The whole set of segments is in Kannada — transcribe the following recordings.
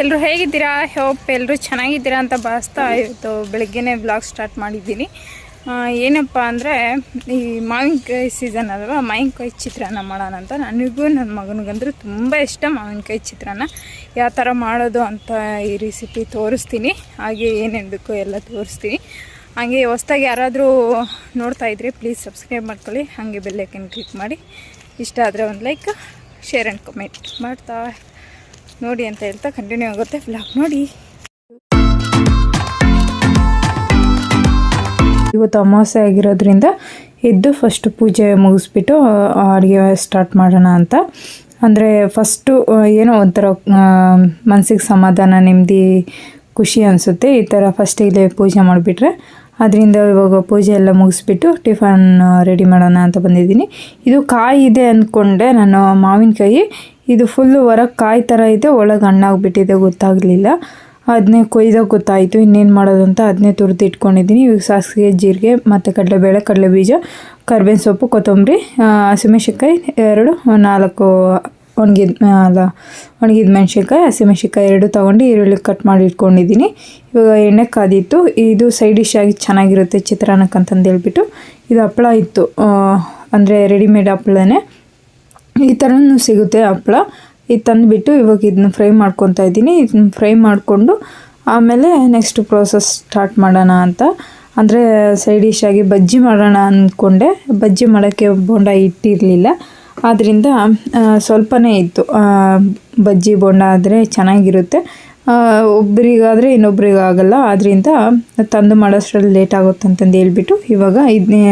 ಎಲ್ಲರೂ ಹೇಗಿದ್ದೀರಾ? ಹೋಪ್ ಎಲ್ಲರೂ ಚೆನ್ನಾಗಿದ್ದೀರಾ ಅಂತ ಭಾವಿಸ್ತಾ ಇವತ್ತು ಬೆಳಗ್ಗೆನೇ ಬ್ಲಾಗ್ ಸ್ಟಾರ್ಟ್ ಮಾಡಿದ್ದೀನಿ. ಏನಪ್ಪ ಅಂದರೆ, ಈ ಮಾವಿನಕಾಯಿ ಸೀಸನ್ ಅಲ್ವಾ, ಮಾವಿನಕಾಯಿ ಚಿತ್ರಾನ್ನ ಮಾಡೋಣ ಅಂತ ನನಗೂ ನನ್ನ ಮಗನಿಗಂದ್ರೆ ತುಂಬ ಇಷ್ಟ ಮಾವಿನಕಾಯಿ ಚಿತ್ರಾನ್ನ. ಯಾವ ಥರ ಮಾಡೋದು ಅಂತ ಈ ರೆಸಿಪಿ ತೋರಿಸ್ತೀನಿ. ಹಾಗೆ ಏನೇನು ಬೇಕು ಎಲ್ಲ ತೋರಿಸ್ತೀನಿ. ಹಾಗೆ ಹೊಸ್ದಾಗಿ ಯಾರಾದರೂ ನೋಡ್ತಾ ಇದ್ರೆ ಪ್ಲೀಸ್ ಸಬ್ಸ್ಕ್ರೈಬ್ ಮಾಡ್ಕೊಳ್ಳಿ. ಹಾಗೆ ಬೆಲ್ಲೈಕನ್ ಕ್ಲಿಕ್ ಮಾಡಿ. ಇಷ್ಟ ಆದರೆ ಒಂದು ಲೈಕ್ ಶೇರ್ ಆ್ಯಂಡ್ ಕಮೆಂಟ್ ಮಾಡ್ತಾ ನೋಡಿ ಅಂತ ಹೇಳ್ತಾ ಕಂಟಿನ್ಯೂ ಆಗುತ್ತೆ ಬ್ಲಾಗ್ ನೋಡಿ. ಇವತ್ತು ಅಮಾವಾಸ್ಯೆ ಆಗಿರೋದ್ರಿಂದ ಎದ್ದು ಫಸ್ಟ್ ಪೂಜೆ ಮುಗಿಸ್ಬಿಟ್ಟು ಅಡುಗೆ ಸ್ಟಾರ್ಟ್ ಮಾಡೋಣ ಅಂತ. ಅಂದರೆ ಫಸ್ಟು ಏನೋ ಒಂಥರ ಮನಸ್ಸಿಗೆ ಸಮಾಧಾನ, ನೆಮ್ಮದಿ, ಖುಷಿ ಅನಿಸುತ್ತೆ. ಈ ಥರ ಫಸ್ಟ್ ಇಲ್ಲೇ ಪೂಜೆ ಮಾಡಿಬಿಟ್ರೆ, ಅದರಿಂದ ಇವಾಗ ಪೂಜೆ ಎಲ್ಲ ಮುಗಿಸ್ಬಿಟ್ಟು ಟಿಫನ್ ರೆಡಿ ಮಾಡೋಣ ಅಂತ ಬಂದಿದ್ದೀನಿ. ಇದು ಕಾಯಿ ಇದೆ ಅಂದ್ಕೊಂಡೆ ನಾನು ಮಾವಿನಕಾಯಿ ಇದು ಫುಲ್ಲು ಹೊರಗೆ ಕಾಯಿ ಥರ ಇದೆ ಒಳಗೆ ಹಣ್ಣಾಗ್ಬಿಟ್ಟಿದೆ, ಗೊತ್ತಾಗಲಿಲ್ಲ. ಅದನ್ನೇ ಕೊಯ್ದಾಗ ಗೊತ್ತಾಯಿತು, ಇನ್ನೇನು ಮಾಡೋದು ಅಂತ ಅದನ್ನೇ ತುರಿದು ಇಟ್ಕೊಂಡಿದ್ದೀನಿ ಇವಾಗ ಸಾಸಿಗೆ ಜೀರಿಗೆ, ಮತ್ತು ಕಡಲೆಬೇಳೆ, ಕಡಲೆಬೀಜ, ಕರ್ಬೇವಿನ ಸೊಪ್ಪು, ಕೊತ್ತಂಬರಿ ಹಸಿಮೆಣ್ಸಿನ್ಕಾಯಿ, ಎರಡು, ನಾಲ್ಕು ಒಣಗಿದ ಅಲ್ಲ, ಒಣಗಿದ ಮೆಣ್ಸಿನ್ಕಾಯಿ, ಹಸಿಮೆಣ್ಸಿನ್ಕಾಯಿ ಎರಡು ತೊಗೊಂಡು ಈರುಳ್ಳಿ ಕಟ್ ಮಾಡಿ ಇಟ್ಕೊಂಡಿದ್ದೀನಿ ಇವಾಗ ಎಣ್ಣೆ ಕಾದಿತ್ತು. ಇದು ಸೈಡ್ ಡಿಶ್ ಆಗಿ ಚೆನ್ನಾಗಿರುತ್ತೆ ಚಿತ್ರಾನ್ನಕ್ಕೆ ಅಂತಂದು ಹೇಳ್ಬಿಟ್ಟು. ಇದು ಹಪ್ಪಳ ಇತ್ತು ಅಂದರೆ ರೆಡಿಮೇಡ್ ಹಪ್ಪಳನೇ ಈ ಥರನೂ ಸಿಗುತ್ತೆ ಹಪ್ಪಳ. ಇದು ತಂದುಬಿಟ್ಟು ಇವಾಗ ಇದನ್ನ ಫ್ರೈ ಮಾಡ್ಕೊತಾ ಇದ್ದೀನಿ. ಇದನ್ನ ಫ್ರೈ ಮಾಡಿಕೊಂಡು ಆಮೇಲೆ ನೆಕ್ಸ್ಟ್ ಪ್ರೋಸೆಸ್ ಸ್ಟಾರ್ಟ್ ಮಾಡೋಣ ಅಂತ. ಅಂದರೆ ಸೈಡ್ ಡಿಶ್ ಆಗಿ ಬಜ್ಜಿ ಮಾಡೋಣ ಅಂದ್ಕೊಂಡೆ ಬಜ್ಜಿ ಮಾಡೋಕ್ಕೆ ಬೋಂಡ ಇಟ್ಟಿರಲಿಲ್ಲ. ಆದ್ದರಿಂದ ಸ್ವಲ್ಪನೇ ಇತ್ತು. ಬಜ್ಜಿ ಬೋಂಡ ಆದರೆ ಚೆನ್ನಾಗಿರುತ್ತೆ. ಒಬ್ಬರಿಗಾದರೆ ಇನ್ನೊಬ್ರಿಗಾಗಲ್ಲ. ಆದ್ದರಿಂದ ತಂದು ಮಾಡೋಷ್ಟರಲ್ಲಿ ಲೇಟ್ ಆಗುತ್ತೆ ಅಂತಂದು ಹೇಳ್ಬಿಟ್ಟು ಇವಾಗ ಇದನ್ನೇ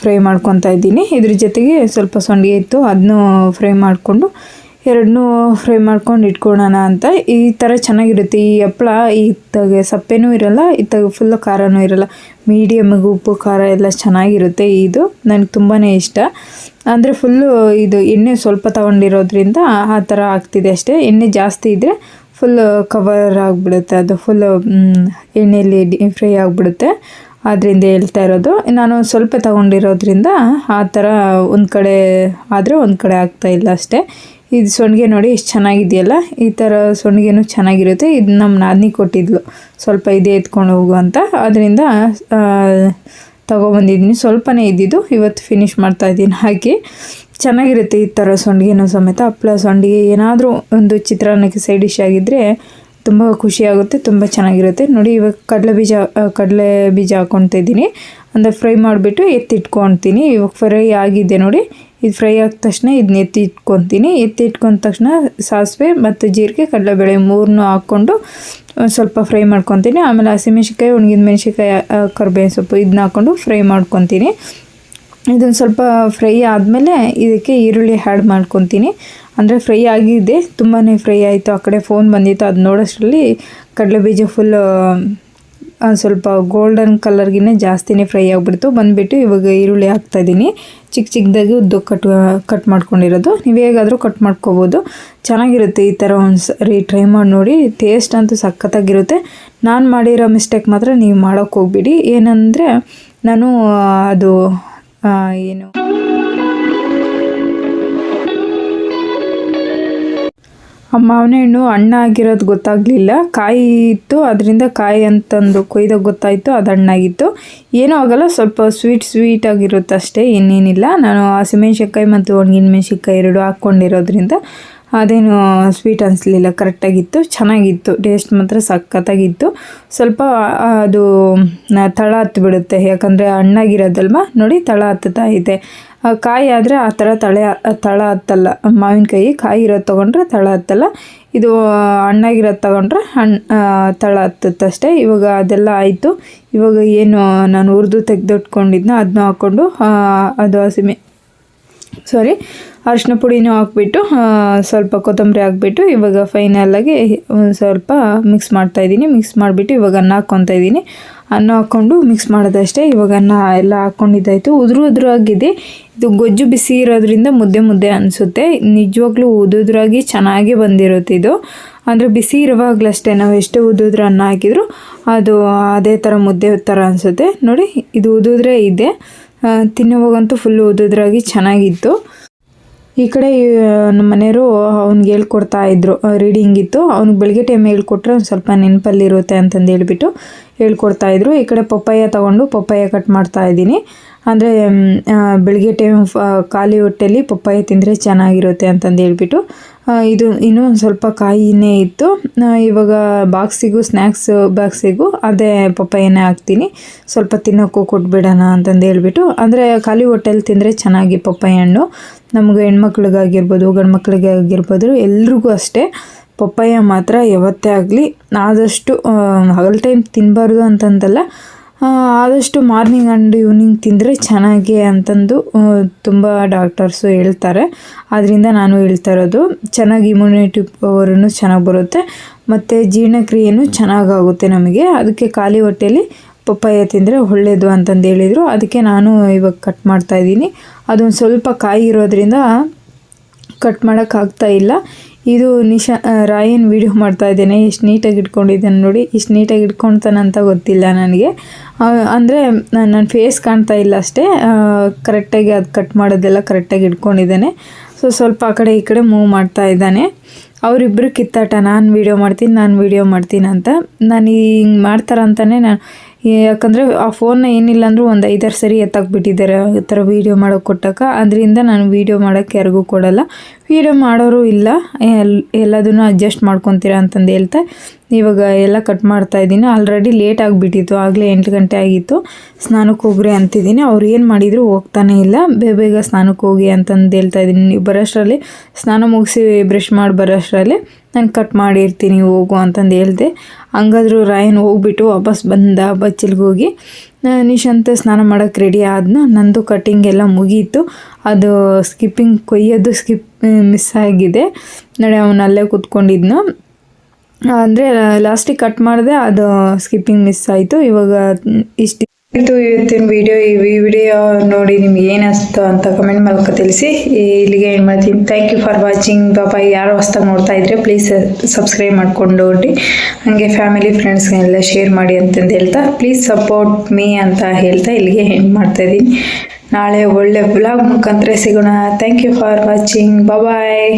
ಫ್ರೈ ಮಾಡ್ಕೊತಾ ಇದ್ದೀನಿ. ಇದ್ರ ಜೊತೆಗೆ ಸ್ವಲ್ಪ ಸಂಡಿಗೆ ಇತ್ತು ಅದನ್ನು ಫ್ರೈ ಮಾಡಿಕೊಂಡು ಎರಡನ್ನೂ ಫ್ರೈ ಮಾಡ್ಕೊಂಡು ಇಟ್ಕೊಳ್ಳೋಣ ಅಂತ. ಈ ಥರ ಚೆನ್ನಾಗಿರುತ್ತೆ. ಈ ಹಪ್ಪಳ ಇತ್ತಾಗೆ ಸಪ್ಪೆನೂ ಇರಲ್ಲ ಇತ್ತಾಗ ಫುಲ್ಲು ಖಾರನೂ ಇರಲ್ಲ. ಮೀಡಿಯಮ್ಗೆ ಉಪ್ಪು, ಖಾರ ಎಲ್ಲ ಚೆನ್ನಾಗಿರುತ್ತೆ ಇದು. ನನಗೆ ತುಂಬಾ ಇಷ್ಟ. ಅಂದರೆ ಫುಲ್ಲು ಇದು ಎಣ್ಣೆ ಸ್ವಲ್ಪ ತಗೊಂಡಿರೋದ್ರಿಂದ ಆ ಥರ ಆಗ್ತಿದೆ ಅಷ್ಟೇ. ಎಣ್ಣೆ ಜಾಸ್ತಿ ಇದ್ದರೆ ಫುಲ್ ಕವರ್ ಆಗಿಬಿಡುತ್ತೆ. ಅದು ಫುಲ್ ಎಣ್ಣೆಯಲ್ಲಿ ಫ್ರೈ ಆಗಿಬಿಡುತ್ತೆ. ಅದರಿಂದ ಹೇಳ್ತಾ ಇರೋದು. ನಾನು ಸ್ವಲ್ಪ ತಗೊಂಡಿರೋದ್ರಿಂದ ಆ ಥರ ಒಂದು ಕಡೆ ಆದರೆ ಒಂದು ಕಡೆ ಆಗ್ತಾ ಇಲ್ಲ ಅಷ್ಟೇ. ಇದು ಸೊಂಡಿಗೆ ನೋಡಿ ಎಷ್ಟು ಚೆನ್ನಾಗಿದೆಯಲ್ಲ? ಈ ಥರ ಸೊಂಡಿಗೆನೂ ಚೆನ್ನಾಗಿರುತ್ತೆ. ಇದು ನಮ್ಮ ನಾದಿನಿ ಕೊಟ್ಟಿದ್ಲು. ಸ್ವಲ್ಪ ಇದೇ ಎತ್ಕೊಂಡು ಹೋಗು ಅಂತ. ಅದರಿಂದ ತೊಗೊಬಂದಿದ್ದೀನಿ ಸ್ವಲ್ಪನೇ ಇದ್ದಿದ್ದು. ಇವತ್ತು ಫಿನಿಷ್ ಮಾಡ್ತಾ ಇದ್ದೀನಿ. ಹಾಕಿ ಚೆನ್ನಾಗಿರುತ್ತೆ ಈ ಥರ ಸೊಂಡಿಗೆನೂ ಸಮೇತ. ಹಪ್ಪಳ ಸೊಂಡಿಗೆ ಏನಾದರೂ ಒಂದು ಚಿತ್ರಾನ್ನಕ್ಕೆ ಸೈಡ್ ಡಿಶ್ ಆಗಿದ್ದರೆ ತುಂಬ ಖುಷಿಯಾಗುತ್ತೆ ತುಂಬ ಚೆನ್ನಾಗಿರುತ್ತೆ. ನೋಡಿ, ಇವಾಗ ಕಡಲೆ ಬೀಜ ಕಡಲೆ ಬೀಜ ಹಾಕ್ಕೊಳ್ತಾ ಇದ್ದೀನಿ. ಅಂದರೆ ಫ್ರೈ ಮಾಡಿಬಿಟ್ಟು ಎತ್ತಿಟ್ಕೊತೀನಿ ಇವಾಗ ಫ್ರೈ ಆಗಿದೆ ನೋಡಿ. ಇದು ಫ್ರೈ ಆದ ತಕ್ಷಣ ಇದನ್ನ ಎತ್ತಿ ಇಟ್ಕೊತೀನಿ ಎತ್ತಿ ಇಟ್ಕೊಂಡ ತಕ್ಷಣ ಸಾಸಿವೆ ಮತ್ತು ಜೀರಿಗೆ, ಕಡಲೆಬೇಳೆ ಮೂರನ್ನೂ ಹಾಕ್ಕೊಂಡು ಸ್ವಲ್ಪ ಫ್ರೈ ಮಾಡ್ಕೊತೀನಿ ಆಮೇಲೆ ಹಸಿಮೆಣ್ಸಿಕಾಯಿ ಒಣಗಿದ ಮೆಣಸಿನ್ಕಾಯಿ ಕರ್ಬೇವಿನ ಸೊಪ್ಪು ಇದನ್ನ ಹಾಕ್ಕೊಂಡು ಫ್ರೈ ಮಾಡ್ಕೊತೀನಿ ಇದನ್ನು ಸ್ವಲ್ಪ ಫ್ರೈ ಆದಮೇಲೆ ಇದಕ್ಕೆ ಈರುಳ್ಳಿ ಆ್ಯಡ್ ಮಾಡ್ಕೊತೀನಿ. ಅಂದರೆ ಫ್ರೈ ಆಗಿದೆ ತುಂಬಾ ಫ್ರೈ ಆಯಿತು, ಆ ಕಡೆ ಫೋನ್ ಬಂದಿತ್ತು, ಅದು ನೋಡೋಷ್ಟರಲ್ಲಿ ಕಡಲೆ ಬೀಜ ಫುಲ್ ಸ್ವಲ್ಪ ಗೋಲ್ಡನ್ ಕಲರ್ಗಿನೇ ಜಾಸ್ತಿನೇ ಫ್ರೈ ಆಗಿಬಿಡ್ತು. ಬಂದುಬಿಟ್ಟು ಇವಾಗ ಈರುಳ್ಳಿ ಹಾಕ್ತಾಯಿದ್ದೀನಿ ಚಿಕ್ಕ ಚಿಕ್ಕದಾಗಿ ಉದ್ದು ಕಟ್ ಕಟ್ ಮಾಡ್ಕೊಂಡಿರೋದು. ನೀವು ಹೇಗಾದರೂ ಕಟ್ ಮಾಡ್ಕೋಬೋದು. ಚೆನ್ನಾಗಿರುತ್ತೆ ಈ ಥರ ಒಂದು ಸರಿ ಟ್ರೈ ಮಾಡಿ ನೋಡಿ. ಟೇಸ್ಟ್ ಅಂತೂ ಸಖತ್ತಾಗಿರುತ್ತೆ. ನಾನು ಮಾಡಿರೋ ಮಿಸ್ಟೇಕ್ ಮಾತ್ರ ನೀವು ಮಾಡೋಕ್ಕೆ ಹೋಗ್ಬಿಡಿ. ಏನಂದರೆ, ನಾನು ಅದು ಏನು? ಮಾವಿನ ಅಣ್ಣ ಆಗಿರೋದು ಗೊತ್ತಾಗಲಿಲ್ಲ. ಕಾಯಿ ಇತ್ತು, ಅದರಿಂದ ಕಾಯಿ ಅಂತಂದು ಕೊಯ್ದಾಗ ಗೊತ್ತಾಯಿತು, ಅದು ಹಣ್ಣಾಗಿತ್ತು ಏನೂ ಆಗಲ್ಲ, ಸ್ವಲ್ಪ ಸ್ವೀಟ್ ಸ್ವೀಟ್ ಅಷ್ಟೇ, ಇನ್ನೇನಿಲ್ಲ. ನಾನು ಹಸಿಮೆಣ್ಸಿನ್ಕಾಯಿ ಮತ್ತು ಒಣಗಿನ ಮೆಣ್ಸಿನ್ಕಾಯಿ ಎರಡು ಹಾಕ್ಕೊಂಡಿರೋದ್ರಿಂದ ಅದೇನು ಸ್ವೀಟ್ ಅನಿಸ್ಲಿಲ್ಲ, ಕರೆಕ್ಟಾಗಿತ್ತು, ಚೆನ್ನಾಗಿತ್ತು ಟೇಸ್ಟ್ ಮಾತ್ರ ಸಖತ್ತಾಗಿತ್ತು. ಸ್ವಲ್ಪ ಅದು ತಳ ಹತ್ತು ಬಿಡುತ್ತೆ ಯಾಕಂದರೆ ಹಣ್ಣಾಗಿರೋದಲ್ವ? ನೋಡಿ, ತಳ ಹತ್ತುತ್ತಾ ಇದೆ. ಕಾಯಿ ಆದರೆ ಆ ಥರ ತಳೆ ತಳ ಹತ್ತಲ್ಲ. ಮಾವಿನಕಾಯಿ ಕಾಯಿ ಇರೋದು ತೊಗೊಂಡ್ರೆ ತಳ ಹತ್ತಲ್ಲ. ಇದು ಹಣ್ಣಾಗಿರೋದು ತೊಗೊಂಡ್ರೆ ಹಣ್ಣು ತಳ ಹತ್ತುತ್ತಷ್ಟೇ. ಇವಾಗ ಅದೆಲ್ಲ ಆಯಿತು. ಇವಾಗ ಏನು, ನಾನು ಹುರಿದು ತೆಗೆದಿಟ್ಕೊಂಡಿದ್ನ ಅದನ್ನ ಹಾಕ್ಕೊಂಡು ಅದು ಹಸಿಮೆ ಸಾರಿ ಅರಿಶಿನ ಪುಡಿನೂ ಹಾಕ್ಬಿಟ್ಟು ಸ್ವಲ್ಪ ಕೊತ್ತಂಬರಿ ಹಾಕ್ಬಿಟ್ಟು ಇವಾಗ ಫೈನಲಾಗಿ ಸ್ವಲ್ಪ ಮಿಕ್ಸ್ ಮಾಡ್ತಾಯಿದ್ದೀನಿ ಮಿಕ್ಸ್ ಮಾಡಿಬಿಟ್ಟು ಇವಾಗ ಅನ್ನ ಹಾಕ್ಕೊತಾ ಇದ್ದೀನಿ. ಅನ್ನ ಹಾಕ್ಕೊಂಡು ಮಿಕ್ಸ್ ಮಾಡೋದಷ್ಟೇ. ಇವಾಗ ಅನ್ನ ಎಲ್ಲ ಹಾಕ್ಕೊಂಡಿದ್ದಾಯಿತು ಉದುರು ಉದುರಾಗಿದೆ. ಇದು ಗೊಜ್ಜು ಬಿಸಿ ಇರೋದ್ರಿಂದ ಮುದ್ದೆ ಮುದ್ದೆ ಅನಿಸುತ್ತೆ. ನಿಜವಾಗ್ಲೂ ಉದುದ್ರಾಗಿ ಚೆನ್ನಾಗಿ ಬಂದಿರುತ್ತೆ ಇದು. ಅಂದರೆ ಬಿಸಿ ಇರುವಾಗಲಷ್ಟೇ ನಾವು ಎಷ್ಟೇ ಉದುದ್ರ ಅನ್ನ ಹಾಕಿದ್ರು ಅದು ಅದೇ ಥರ ಮುದ್ದೆ ಥರ ಅನಿಸುತ್ತೆ. ನೋಡಿ, ಇದು ಉದುದ್ರೆ ಇದೆ. ತಿನ್ನೋವಾಗಂತೂ ಫುಲ್ಲು ಉದುದ್ರಾಗಿ ಚೆನ್ನಾಗಿತ್ತು. ಈ ಕಡೆ ನಮ್ಮ ಮನೆಯವರು ಅವ್ನಿಗೆ ಹೇಳ್ಕೊಡ್ತಾ ಇದ್ರು. ರೀಡಿಂಗ್ ಇತ್ತು. ಅವ್ನಿಗೆ ಬೆಳಗ್ಗೆ ಟೈಮ್ ಹೇಳ್ಕೊಟ್ರೆ ಒಂದು ಸ್ವಲ್ಪ ನೆನಪಲ್ಲಿರುತ್ತೆ ಅಂತಂದು ಹೇಳ್ಬಿಟ್ಟು ಹೇಳ್ಕೊಡ್ತಾ ಇದ್ರು. ಈ ಕಡೆ ಪಪ್ಪಾಯ ತಗೊಂಡು ಪಪ್ಪಾಯ ಕಟ್ ಮಾಡ್ತಾ ಇದ್ದೀನಿ. ಅಂದರೆ ಬೆಳಗ್ಗೆ ಟೈಮ್ ಖಾಲಿ ಹೊಟ್ಟೆಲಿ ಪಪ್ಪಾಯ ತಿಂದರೆ ಚೆನ್ನಾಗಿರುತ್ತೆ ಅಂತಂದು ಹೇಳ್ಬಿಟ್ಟು ಇದು ಇನ್ನೂ ಒಂದು ಸ್ವಲ್ಪ ಕಾಯಿನೇ ಇತ್ತು. ಇವಾಗ ಬಾಕ್ಸಿಗೂ ಸ್ನ್ಯಾಕ್ಸ್ ಬಾಕ್ಸಿಗೂ ಅದೇ ಪಪ್ಪಾಯನೇ ಹಾಕ್ತೀನಿ. ಸ್ವಲ್ಪ ತಿನ್ನೋಕ್ಕೂ ಕೊಟ್ಬಿಡೋಣ ಅಂತಂದು ಹೇಳ್ಬಿಟ್ಟು, ಅಂದರೆ ಖಾಲಿ ಹೊಟ್ಟೆಲಿ ತಿಂದರೆ ಚೆನ್ನಾಗಿ ಪಪ್ಪಾಯ ಹಣ್ಣು. ನಮಗೆ ಹೆಣ್ಮಕ್ಳಿಗಾಗಿರ್ಬೋದು ಗಂಡು ಮಕ್ಕಳಿಗೆ ಆಗಿರ್ಬೋದು ಎಲ್ರಿಗೂ ಅಷ್ಟೇ ಪಪ್ಪಾಯ ಮಾತ್ರ ಯಾವತ್ತೇ ಆಗಲಿ ಆದಷ್ಟು ಹಗಲ್ ಟೈಮ್ ತಿನ್ನಬಾರ್ದು ಅಂತಂದಲ್ಲ ಆದಷ್ಟು ಮಾರ್ನಿಂಗ್ ಆ್ಯಂಡ್ ಈವ್ನಿಂಗ್ ತಿಂದರೆ ಚೆನ್ನಾಗಿ ಅಂತಂದು ತುಂಬ ಡಾಕ್ಟರ್ಸು ಹೇಳ್ತಾರೆ. ಆದ್ದರಿಂದ ನಾನು ಹೇಳ್ತಾ ಇರೋದು, ಚೆನ್ನಾಗಿ ಇಮ್ಯುನಿಟಿ ಪವರನ್ನು ಚೆನ್ನಾಗಿ ಬರುತ್ತೆ, ಮತ್ತು ಜೀರ್ಣಕ್ರಿಯೆಯೂ ಚೆನ್ನಾಗಾಗುತ್ತೆ ನಮಗೆ. ಅದಕ್ಕೆ ಖಾಲಿ ಹೊಟ್ಟೆಯಲ್ಲಿ ಪಪ್ಪಾಯ ತಿಂದರೆ ಒಳ್ಳೆಯದು ಅಂತಂದು ಹೇಳಿದರು. ಅದಕ್ಕೆ ನಾನು ಇವಾಗ ಕಟ್ ಮಾಡ್ತಾ ಇದ್ದೀನಿ. ಅದೊಂದು ಸ್ವಲ್ಪ ಕಾಯಿ ಇರೋದ್ರಿಂದ ಕಟ್ ಮಾಡೋಕ್ಕಾಗ್ತಾ ಇಲ್ಲ. ಇದು ನಿಶಾ ರಾಯನ್ ವಿಡಿಯೋ ಮಾಡ್ತಾ ಇದ್ದೇನೆ. ಎಷ್ಟು ನೀಟಾಗಿ ಇಟ್ಕೊಂಡಿದ್ದಾನೆ ನೋಡಿ. ಇಷ್ಟು ನೀಟಾಗಿ ಇಟ್ಕೊಳ್ತಾನಂತ ಗೊತ್ತಿಲ್ಲ ನನಗೆ. ಅಂದರೆ ನನ್ನ ಫೇಸ್ ಕಾಣ್ತಾ ಇಲ್ಲ ಅಷ್ಟೇ. ಕರೆಕ್ಟಾಗಿ ಅದು ಕಟ್ ಮಾಡೋದೆಲ್ಲ ಕರೆಕ್ಟಾಗಿ ಇಟ್ಕೊಂಡಿದ್ದಾನೆ. ಸೊ ಸ್ವಲ್ಪ ಆ ಕಡೆ ಈ ಕಡೆ ಮೂವ್ ಮಾಡ್ತಾ ಇದ್ದಾನೆ. ಅವರಿಬ್ಬರು ಕಿತ್ತಾಟ. ನಾನು ವೀಡಿಯೋ ಮಾಡ್ತೀನಿ, ನಾನು ವೀಡಿಯೋ ಮಾಡ್ತೀನಿ ಅಂತ. ನಾನು ಹಿಂಗೆ ಮಾಡ್ತಾರಂತಾನೆ ನಾನು ಯಾಕಂದರೆ ಆ ಫೋನ್ನ ಏನಿಲ್ಲ ಅಂದರೂ ಒಂದು ಐದಾರು ಸರಿ ಎತ್ತಾಕ್ಬಿಟ್ಟಿದ್ದಾರೆ ಆ ಥರ ವೀಡಿಯೋ ಮಾಡೋಕೆ ಕೊಟ್ಟಾಗ ಅದರಿಂದ ನಾನು ವೀಡಿಯೋ ಮಾಡೋಕ್ಕೆ ಯಾರಿಗೂ ಕೊಡಲ್ಲ. ವೀಡಿಯೋ ಮಾಡೋರು ಇಲ್ಲ. ಎಲ್, ಎಲ್ಲದನ್ನು ಅಡ್ಜಸ್ಟ್ ಮಾಡ್ಕೊತೀರಾ ಅಂತಂದು ಹೇಳ್ತಾ, ಇವಾಗ ಎಲ್ಲ ಕಟ್ ಮಾಡ್ತಾ ಇದ್ದೀನಿ. ಆಲ್ರೆಡಿ ಲೇಟ್ ಆಗಿಬಿಟ್ಟಿತ್ತು, ಆಗಲೇ ಎಂಟು ಗಂಟೆ ಆಗಿತ್ತು. ಸ್ನಾನಕ್ಕೆ ಹೋಗ್ರಿ ಅಂತಿದ್ದೀನಿ. ಅವ್ರು ಏನು ಮಾಡಿದ್ರು ಹೋಗ್ತಾನೆ ಇಲ್ಲ. ಬೇಗ ಬೇಗ ಸ್ನಾನಕ್ಕೆ ಹೋಗಿ ಅಂತಂದು ಹೇಳ್ತಾ ಇದ್ದೀನಿ. ನೀವು ಬರೋಷ್ಟರಲ್ಲಿ, ಸ್ನಾನ ಮುಗಿಸಿ ಬ್ರಷ್ ಮಾಡಿ ಬರೋಷ್ಟರಲ್ಲಿ ನಾನು ಕಟ್ ಮಾಡಿರ್ತೀನಿ, ಹೋಗು ಅಂತಂದು ಹೇಳಿದೆ. ಹಂಗಾದ್ರೂ ರಾಯನ್ ಹೋಗ್ಬಿಟ್ಟು ವಾಪಸ್ ಬಂದ, ಬಚ್ಚಲ್ಗೆ ಹೋಗಿ. ನಿಶಾಂತ್ ಸ್ನಾನ ಮಾಡೋಕ್ಕೆ ರೆಡಿ ಆದ್ನ, ನಂದು ಕಟ್ಟಿಂಗ್ ಎಲ್ಲ ಮುಗೀತು. ಅದು ಸ್ಕಿಪ್ಪಿಂಗ್ ಕೊಯ್ಯೋದು ಸ್ಕಿಪ್ ಮಿಸ್ ಆಗಿದೆ. ನೋಡಿ ಅವನು ಅಲ್ಲೇ ಕೂತ್ಕೊಂಡಿದ್ನು. ಅಂದರೆ ಲಾಸ್ಟಿಗೆ ಕಟ್ ಮಾಡಿದೆ, ಅದು ಸ್ಕಿಪ್ಪಿಂಗ್ ಮಿಸ್ ಆಯಿತು. ಇವಾಗ ಇಷ್ಟು ಇದು ಇವತ್ತಿನ ವಿಡಿಯೋ ಈ ವಿಡಿಯೋ ನೋಡಿ ನಿಮ್ಗೆ ಏನು ಅಂತ ಕಮೆಂಟ್ ಮೂಲಕ ತಿಳಿಸಿ. ಇಲ್ಲಿಗೆ ಏನು ಮಾಡ್ತೀನಿ. ಥ್ಯಾಂಕ್ ಯು ಫಾರ್ ವಾಚಿಂಗ್ ಪಾಪ ಯಾರು ಹೊಸ್ದಾಗಿ ನೋಡ್ತಾ ಇದ್ರೆ ಪ್ಲೀಸ್ ಸಬ್ಸ್ಕ್ರೈಬ್ ಮಾಡ್ಕೊಂಡು ಹೋಗಿ ಹಾಗೆ ಫ್ಯಾಮಿಲಿ ಫ್ರೆಂಡ್ಸ್ಗೆಲ್ಲ ಶೇರ್ ಮಾಡಿ ಅಂತಂದು ಹೇಳ್ತಾ ಪ್ಲೀಸ್ ಸಪೋರ್ಟ್ ಮೀ ಅಂತ ಹೇಳ್ತಾ ಇಲ್ಲಿಗೆ ಎಂಡ್ ಮಾಡ್ತಾ ಇದ್ದೀನಿ. ನಾಳೆ ಒಳ್ಳೆ ಬ್ಲಾಗ್ ಮುಖಾಂತರ ಸಿಗೋಣ. Thank you for watching bye